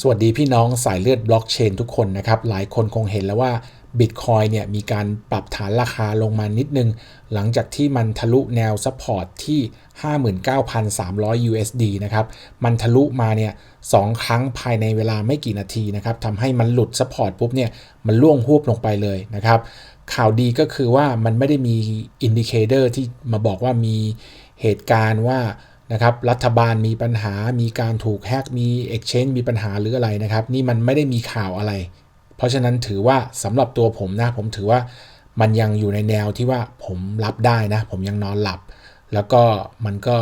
สวัสดีพี่น้องสายเลือดบล็อกเชนทุกคนนะครับ หลายคนคงเห็นแล้วว่า Bitcoin เนี่ยมีการปรับฐานราคาลงมานิดนึง หลังจากที่มันทะลุแนวซัพพอร์ตที่ 59,300 USD นะครับ มันทะลุมาเนี่ยสองครั้งภายในเวลาไม่กี่นาทีนะครับทำให้มันหลุดซัพพอร์ตปุ๊บเนี่ยมันล่วงหวบลงไปเลยนะครับ ข่าวดีก็คือว่ามันไม่ได้มีอินดิเคเตอร์ที่มาบอกว่ามีเหตุการณ์ว่า นะครับรัฐบาลมีปัญหา มีการถูกแฮกมี Exchange มีปัญหาหรืออะไรนะครับ นี่มันไม่ได้มีข่าวอะไร เพราะฉะนั้นถือว่าสำหรับตัวผมนะ ผมถือว่ามันยังอยู่ในแนวที่ว่าผมรับได้นะ ผมยังนอนหลับ แล้วก็มันก็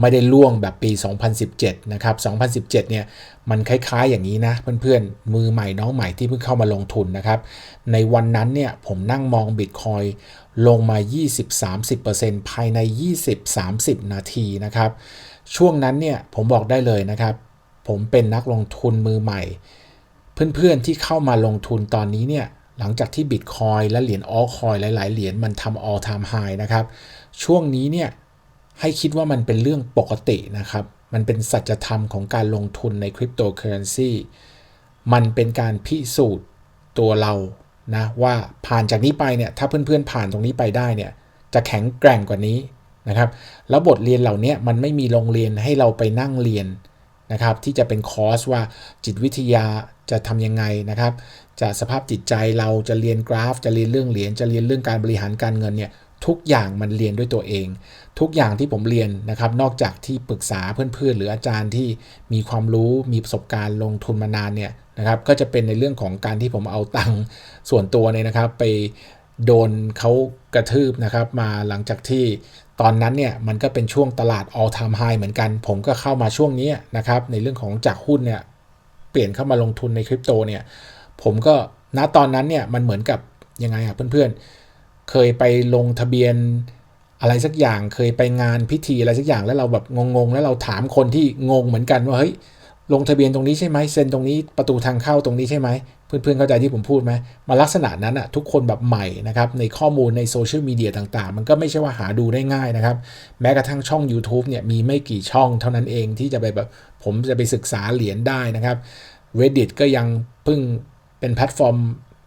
ไม่ได้ล่วงแบบปี 2017 นะครับ 2017 เนี่ย มันคล้ายๆอย่างนี้นะ เพื่อนๆ มือใหม่น้องใหม่ที่เพิ่งเข้ามาลงทุนนะครับ ในวันนั้นเนี่ย ผมนั่งมองบิตคอยลงมา 20-30%ภายใน 20-30 นาทีนะครับ ช่วงนั้นเนี่ย ผมบอกได้เลยนะครับ ผมเป็นนักลงทุนมือใหม่ เพื่อนๆ ที่เข้ามาลงทุนตอนนี้เนี่ย หลังจากที่บิตคอยและเหรียญออคอยหลายๆ เหรียญมันทำ all time high นะครับ ช่วงนี้เนี่ย ให้คิดว่ามันเป็นเรื่องปกตินะครับ มันเป็นสัจธรรมของการลงทุนในคริปโตเคอเรนซีมันเป็นการพิสูจน์ตัวเรานะว่าผ่านจากนี้ไปเนี่ยถ้าเพื่อนๆผ่านตรงนี้ไปได้เนี่ยจะแข็งแกร่งกว่านี้นะครับ แล้วบทเรียนเหล่านี้มันไม่มีโรงเรียนให้เราไปนั่งเรียนนะครับที่จะเป็นคอร์สว่าจิตวิทยาจะทำยังไงนะครับจะสภาพจิตใจเราจะเรียนกราฟ จะเรียนเรื่องเหรียญจะเรียนเรื่องการบริหารการเงินเนี่ย ทุกอย่างมันเรียนด้วยตัวเอง ทุกอย่างที่ผมเรียนนะครับ นอกจากที่ปรึกษาเพื่อนๆ หรืออาจารย์ที่มีความรู้มีประสบการณ์ลงทุนมานานเนี่ยนะครับ ก็จะเป็นในเรื่องของการที่ผมเอาตังค์ส่วนตัวเนี่ยนะครับ ไปโดนเขากระทืบนะครับ มาหลังจากที่ตอนนั้นเนี่ยมันก็เป็นช่วงตลาด all time high เหมือนกัน ผมก็เข้ามาช่วงนี้นะครับ ในเรื่องของจากหุ้นเนี่ยเปลี่ยนเข้ามาลงทุนในคริปโตเนี่ยผมก็ณตอนนั้นเนี่ยมันเหมือนกับยังไงอะเพื่อนๆ เคยไปลงทะเบียนอะไรสักอย่าง เคยไปงานพิธีอะไรสักอย่างแล้วเราแบบงงๆ แล้วเราถามคนที่งงเหมือนกันว่าเฮ้ยลงทะเบียนตรงนี้ใช่ไหมเซ็นตรงนี้ประตูทางเข้าตรงนี้ใช่ไหมเพื่อนๆเข้าใจที่ผมพูดไหมมาลักษณะนั้นอะทุกคนแบบใหม่นะครับในข้อมูลในโซเชียลมีเดียต่างๆ มันก็ไม่ใช่ว่าหาดูได้ง่ายนะครับ แม้กระทั่งช่อง YouTube เนี่ยมีไม่กี่ช่องเท่านั้นเองที่จะไปแบบผมจะไปศึกษาเหรียญได้นะครับ Reddit ก็ยังเพิ่งเป็นแพลตฟอร์ม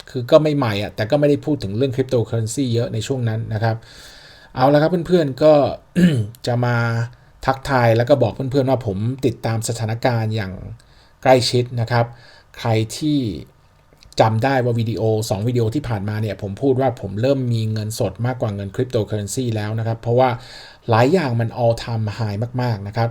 คือก็ไม่ใหม่อะแต่ก็ไม่ได้พูดถึงเรื่องคริปโตเคอเรนซีเยอะในช่วงนั้นนะครับ เอาละครับเพื่อนๆก็จะมาทักทายแล้วก็บอกเพื่อนๆว่าผมติดตามสถานการณ์อย่างใกล้ชิดนะครับ ใครที่จำได้ว่าวิดีโอ 2 วิดีโอที่ผ่านมาเนี่ย ผมพูดว่าผมเริ่มมีเงินสดมากกว่าเงินคริปโตเคอเรนซีแล้วนะครับ เพราะว่าหลายอย่างมัน all time high มาก ๆ นะครับ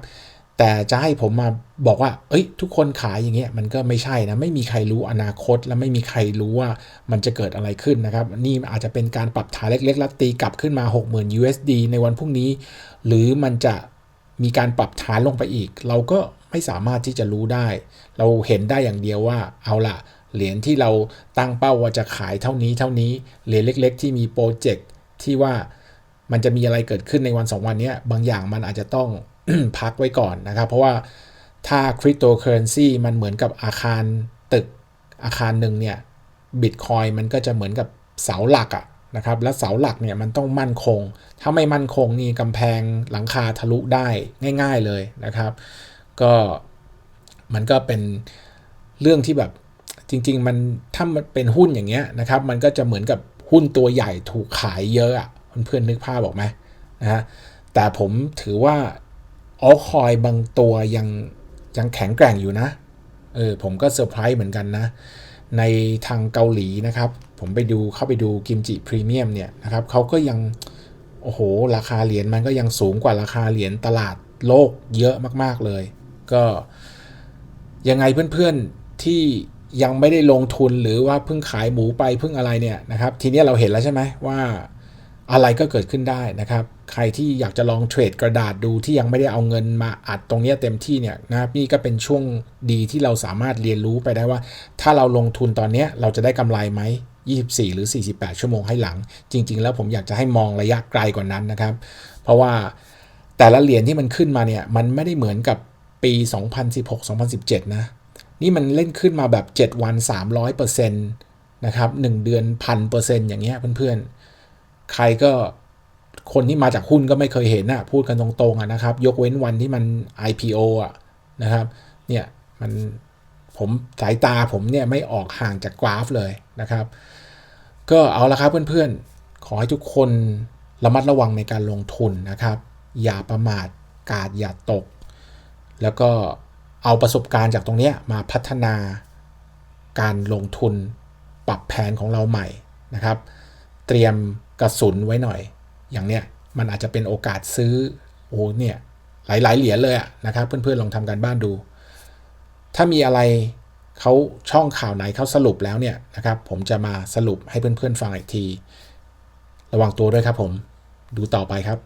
แต่จะให้ผมมาบอกว่า เอ้ย ทุกคนขายอย่างเงี้ยมันก็ไม่ใช่นะ ไม่มีใครรู้อนาคต และไม่มีใครรู้ว่ามันจะเกิดอะไรขึ้นนะครับ นี่อาจจะเป็นการปรับฐานเล็กๆแล้วตีกลับขึ้นมา 60,000 USD ในวันพรุ่งนี้ หรือมันจะมีการปรับฐานลงไปอีก เราก็ไม่สามารถที่จะรู้ได้ เราเห็นได้อย่างเดียวว่า เอาล่ะเหรียญที่เราตั้งเป้าว่าจะขายเท่านี้เท่านี้ เหรียญเล็ก ๆ ที่มีโปรเจกต์ที่ว่ามันจะมีอะไรเกิดขึ้นในวันสองวันนี้บางอย่างมันอาจจะต้อง พักไว้ก่อนนะครับ เพราะว่าถ้าคริปโตเคอเรนซีมันเหมือนกับอาคารตึกอาคารหนึ่งเนี่ยบิตคอยมันก็จะเหมือนกับเสาหลักอะนะครับ และเสาหลักเนี่ยมันต้องมั่นคง ถ้าไม่มั่นคงนี่กำแพงหลังคาทะลุได้ง่าย ๆเลยนะครับ ก็มันก็เป็นเรื่องที่แบบจริง ๆ มันถ้ามันเป็นหุ้นอย่างเงี้ยนะครับ มันก็จะเหมือนกับหุ้นตัวใหญ่ถูกขายเยอะอะเพื่อนๆนึกภาพบอกไหมนะฮะแต่ผมถือว่า ออลคอยบางตัวยังยังแข็งแกร่งอยู่นะ เออผมก็เซอร์ไพรส์เหมือนกันนะ ในทางเกาหลีนะครับ ผมไปดูเข้าไปดูกิมจิพรีเมียมเนี่ยนะครับเขาก็ยัง โอ้โห ราคาเหรียญมันก็ยังสูงกว่าราคาเหรียญตลาดโลกเยอะมาก ๆเลย ก็ยังไงเพื่อนๆที่ยังไม่ได้ลงทุนหรือว่าเพิ่งขายหมูไปเพิ่งอะไรเนี่ยนะครับ ทีนี้เราเห็นแล้วใช่ไหมว่า อะไรก็เกิดขึ้นได้นะครับ ใครที่อยากจะลองเทรดกระดาษดูที่ยังไม่ได้เอาเงินมาอัดตรงนี้เต็มที่เนี่ยนะครับนี่ก็เป็นช่วงดีที่เราสามารถเรียนรู้ไปได้ว่า ถ้าเราลงทุนตอนนี้เราจะได้กำไรไหม24 หรือ 48 ชั่วโมงให้หลัง จริง ๆ แล้วผมอยากจะให้มองระยะไกลกว่านั้นนะครับ เพราะว่าแต่ละเหรียญที่มันขึ้นมาเนี่ยมันไม่ได้เหมือนกับปี 2016-2017 นะ นี่มันเล่นขึ้นมาแบบ 7 วัน 300%นะครับ 1 เดือนพันเปอร์เซ็นต์อย่างเงี้ยเพื่อนๆ ใครก็คนที่มาจากหุ้นก็ไม่เคยเห็นนะพูดกันตรงๆนะครับ ยกเว้นวันที่มัน IPO อะนะครับ เนี่ยมันผมสายตาผมเนี่ยไม่ออกห่างจากกราฟเลยนะครับ ก็เอาละครับเพื่อนๆ ขอให้ทุกคนระมัดระวังในการลงทุนนะครับ อย่าประมาทกาดอย่าตก แล้วก็เอาประสบการณ์จากตรงนี้มาพัฒนาการลงทุนปรับแผนของเราใหม่นะครับ เตรียมกระสุนไว้หน่อย อย่างเนี้ยมันอาจจะเป็นโอกาสซื้อโอ้เนี่ยหลาย ๆ เหรียญเลยอะนะครับ เพื่อน ๆ ลองทำการบ้านดู ถ้ามีอะไรเขาช่องข่าวไหนเขาสรุปแล้วเนี่ยนะครับ ผมจะมาสรุปให้เพื่อน ๆ ฟังอีกที ระวังตัวด้วยครับผม ดูต่อไปครับ